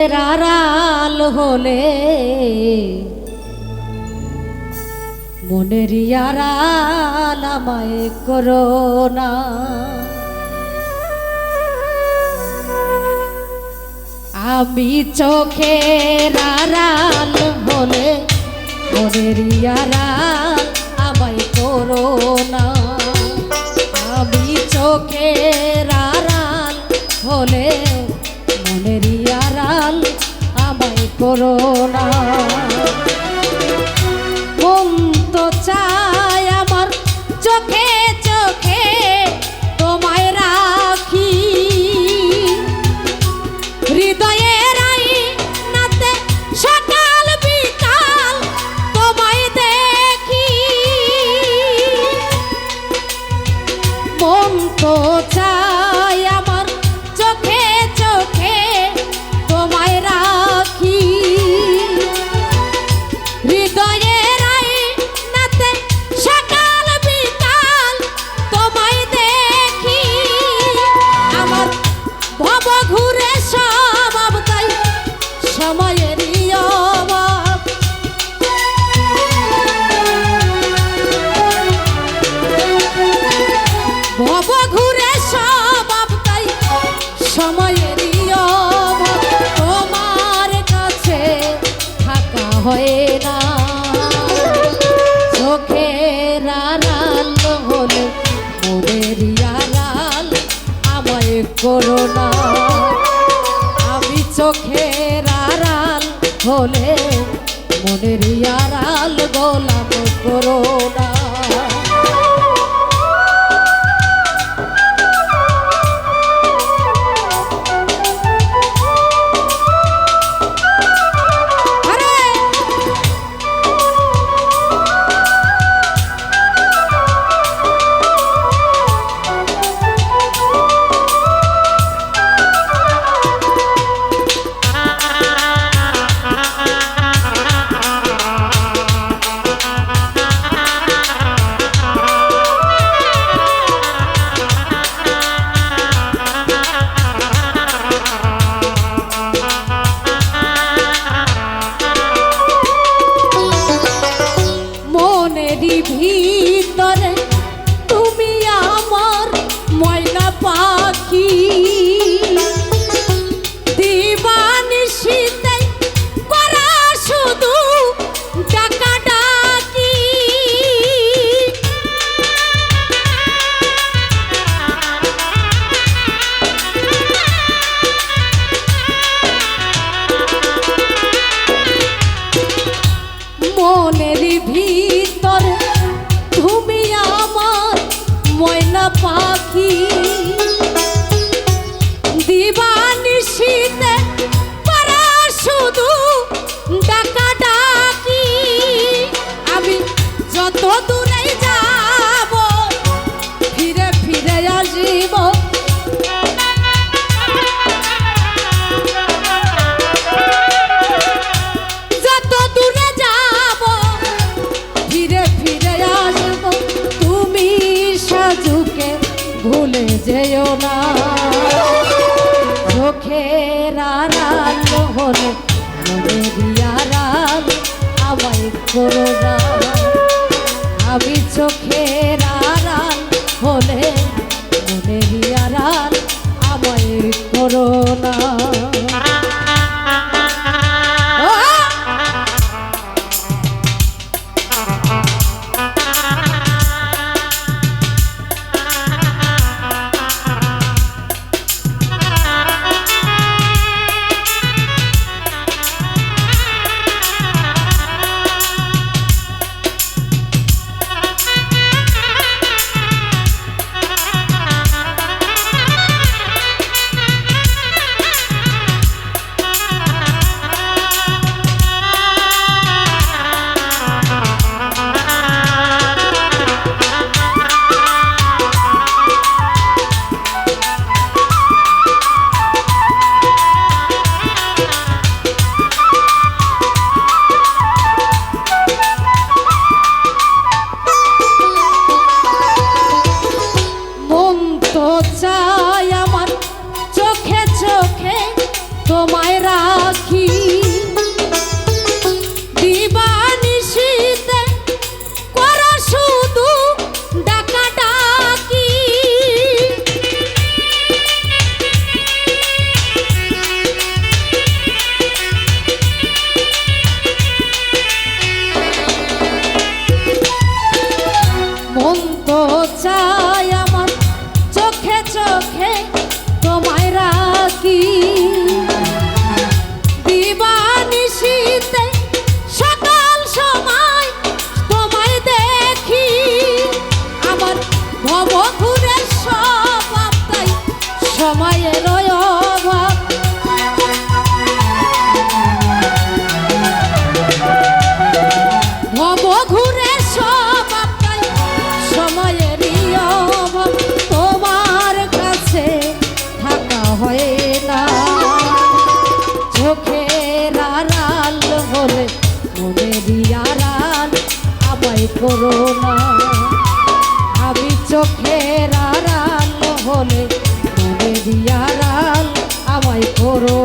রাল হলে মনের ইয়ারাল আমায় করো না। আমি চোখে রারাল হলে মনের ইয়ারাল আমায় করো না। আমি চোখে রাল হলে করোনা করো না। আমি চোখের আড়াল হলে মনের আড়াল গোলাম করো না। ময়না পাখি। দিবানিশীতে মোহরে মনেরিয়ারা আমায় করো না। আমি চোখের আড়াল হলে মনেরিয়ারা আমায় করো না। রা করো না আমি চোখের আড়াল হলে মনে দিয়ারাল আমায় করো